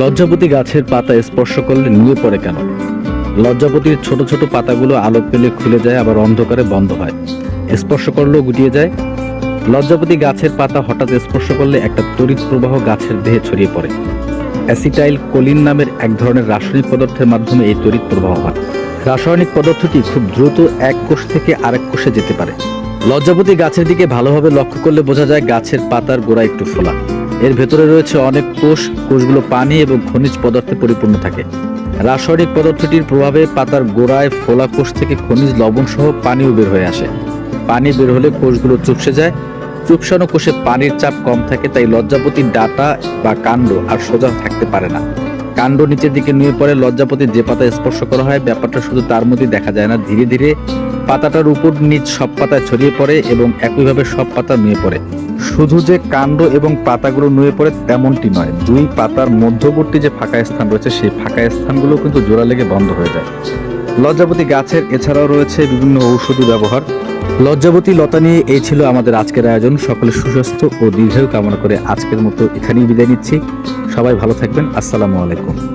লজ্জাপতি গাছের পাতা স্পর্শ করলে নুয়ে পড়ে কেন? লজ্জাপতির ছোট ছোট পাতাগুলো আলো পেলে খুলে যায়, আবার অন্ধকারে বন্ধ হয়। স্পর্শ করলেও গুটিয়ে যায়। লজ্জাপতি গাছের পাতা হঠাৎ স্পর্শ করলে একটা তড়িৎ প্রবাহ গাছের দেহে ছড়িয়ে পড়ে। অ্যাসিটাইল কোলিন নামের এক ধরনের রাসায়নিক পদার্থের মাধ্যমে এই তড়িৎ প্রবাহ হয়। রাসায়নিক পদার্থটি খুব দ্রুত এক কোষ থেকে আরেক কোষে যেতে পারে। লজ্জাপতি গাছের দিকে ভালোভাবে লক্ষ্য করলে বোঝা যায় গাছের পাতার গোড়া একটু ফোলা। এর ভেতরে রয়েছে অনেক কোষ, কোষগুলো পানি এবং খনিজ পদার্থে পরিপূর্ণ থাকে। রাসায়নিক পদার্থটির প্রভাবে পাতার গোড়ায় ফোলা কোষ থেকে খনিজ লবণ সহ পানিও বের হয়ে আসে। পানি বের হলে কোষগুলো চুপসে যায়। চুপসানো কোষে পানির চাপ কম থাকে, তাই লজ্জাপতির ডাটা বা কাণ্ড আর সোজা থাকতে পারে না। কাণ্ড নিচের দিকে নুয়ে পড়ে লজ্জাপতির যে পাতা স্পর্শ করা হয়, ব্যাপারটা শুধু তার মধ্যে দেখা যায় না। ধীরে ধীরে পাতাটার উপর নিচ সব পাতায় ছড়িয়ে পড়ে এবং একইভাবে সব পাতা নুয়ে পড়ে। শুধু যে কাণ্ড এবং পাতাগুলো নুয়ে পড়ে তেমনটি নয়, দুই পাতার মধ্যবর্তী যে ফাঁকা স্থান রয়েছে, সেই ফাঁকা স্থানগুলো কিন্তু জোড়া লেগে বন্ধ হয়ে যায়। লজ্জাপতি গাছের এছাড়াও রয়েছে বিভিন্ন ঔষধি ব্যবহার। লজ্জাবতী লতা নিয়ে এই ছিল আমাদের আজকের আয়োজন। সকলে সুস্বাস্থ্য ও দীর্ঘায়ু কামনা করে আজকের মতো এখানেই বিদায় নিচ্ছি। সবাই ভালো থাকবেন। আসসালামু আলাইকুম।